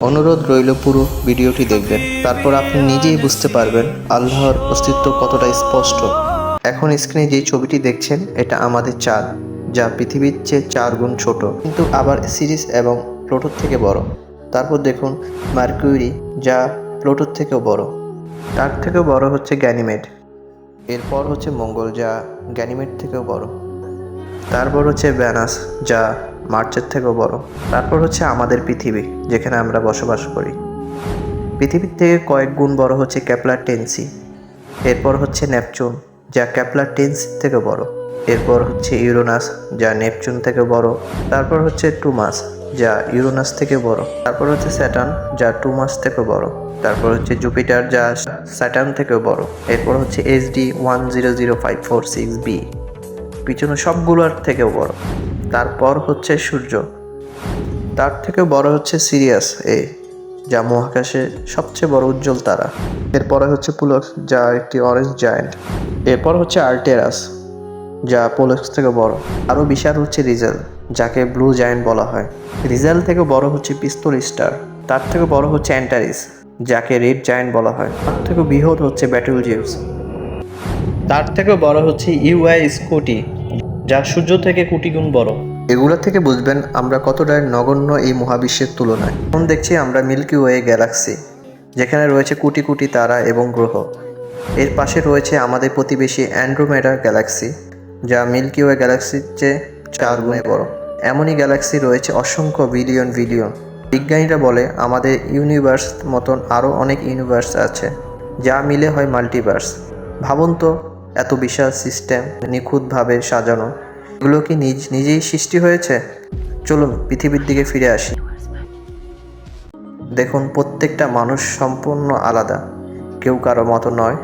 অনুরোধ রইল পুরো ভিডিওটি দেখবেন। তারপর আপনি নিজেই বুঝতে পারবেন আল্লাহর অস্তিত্ব কতটা স্পষ্ট। এখন স্ক্রিনে যে ছবিটি দেখছেন, এটা আমাদের চাঁদ, যা পৃথিবীর চেয়ে চার গুণ ছোট, কিন্তু আবার সিরিজ এবং প্লোটোর থেকে বড়। তারপর দেখুন মার্কিউরি, যা প্লোটোর থেকেও বড়। তার থেকেও বড় হচ্ছে গ্যানিমেড এরপর হচ্ছে মঙ্গল, যা গ্যানিমেট থেকেও বড়। তারপর হচ্ছে ভ্যানাস, যা মার্চের থেকেও বড়। তারপর হচ্ছে আমাদের পৃথিবী, যেখানে আমরা বসবাস করি। পৃথিবীর থেকে কয়েক গুণ বড় হচ্ছে ক্যাপলার টেন্সি। এরপর হচ্ছে নেপচুন, যা ক্যাপলার টেন্স থেকে বড়। এরপর হচ্ছে ইউরোনাস, যা নেপচুন থেকে বড়। তারপর হচ্ছে টুমাস, যা ইউরোনাস থেকে বড়। তারপর হচ্ছে স্যাটার্ন, যা টুমাস থেকে বড়। তারপর হচ্ছে জুপিটার, যা স্যাটার্ন থেকেও বড়। এরপর হচ্ছে HD one zero zero five four six B. পিছনে সবগুলোর থেকেও বড়। তারপর হচ্ছে সূর্য। তার থেকেও বড় হচ্ছে সিরিয়াস এ, যা মহাকাশে সবচেয়ে বড় উজ্জ্বল তারা। এরপরে হচ্ছে পুলক্স যা একটি অরেঞ্জ জায়ান্ট এরপর হচ্ছে আর্টেরাস, যা পোলক্স থেকে বড়। আরও বিশাল হচ্ছে রিজেল, যাকে ব্লু জায়ান্ট বলা হয়। রিজেল থেকে বড় হচ্ছে পিস্তল স্টার তার থেকে বড় হচ্ছে অ্যান্টারিস, যাকে রেড জায়ান্ট বলা হয়। তার থেকে বৃহৎ হচ্ছে ব্যাটল জিউস তার থেকেও বড় হচ্ছে ইউআই স্কুটি যা সূর্য থেকে কোটি গুণ বড়। এগুলো থেকে বুঝবেন আমরা কতটা নগণ্য এই মহাবিশ্বের তুলনায়। এখন দেখছি আমরা মিল্কি ওয়ে গ্যালাক্সি, যেখানে রয়েছে কোটি কোটি তারা এবং গ্রহ। এর পাশে রয়েছে আমাদের প্রতিবেশী অ্যান্ড্রোমেডা গ্যালাক্সি, যা মিল্কি ওয়ে গ্যালাক্সির চেয়ে চার গুণে বড়। এমনই গ্যালাক্সি রয়েছে অসংখ্য বিলিয়ন বিলিয়ন। বিজ্ঞানীরা বলে, আমাদের ইউনিভার্স মতন আরও অনেক ইউনিভার্স আছে, যা মিলে হয় মাল্টিভার্স। ভাবুন তো এত বিশাল সিস্টেম নিখুঁতভাবে সাজানো, এগুলো কি নিজ, নিজেই সৃষ্টি হয়েছে? চলুন পৃথিবীর দিকে ফিরে আসি। দেখুন, প্রত্যেকটা মানুষ সম্পূর্ণ আলাদা, কেউ কারও মতো নয়।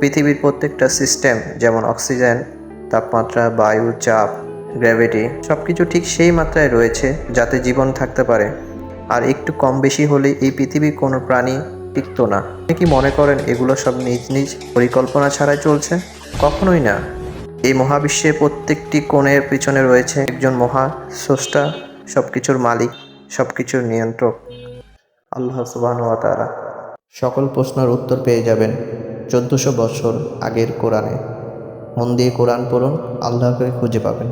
পৃথিবীর প্রত্যেকটা সিস্টেম যেমন অক্সিজেন তাপমাত্রা, বায়ু, চাপ গ্র্যাভিটি সব কিছু ঠিক সেই মাত্রায় রয়েছে যাতে জীবন থাকতে পারে। আর একটু কম বেশি হলে এই পৃথিবীর কোনো প্রাণী টিকতো না। আপনি কি মনে করেন এগুলো সব নিজ নিজ পরিকল্পনা ছাড়াই চলছে? কখনোই না। এই মহাবিশ্বের প্রত্যেকটি কোণের পিছনে রয়েছে একজন মহা স্রষ্টা সব কিছুর মালিক সব কিছুর নিয়ন্ত্রক। আল্লাহ সুবাহ তাআলা সকল প্রশ্নের উত্তর পেয়ে যাবেন চোদ্দশো বছর আগের কোরআনে। মন দিয়ে কোরআন পড়ুন আল্লাহকে খুঁজে পাবেন।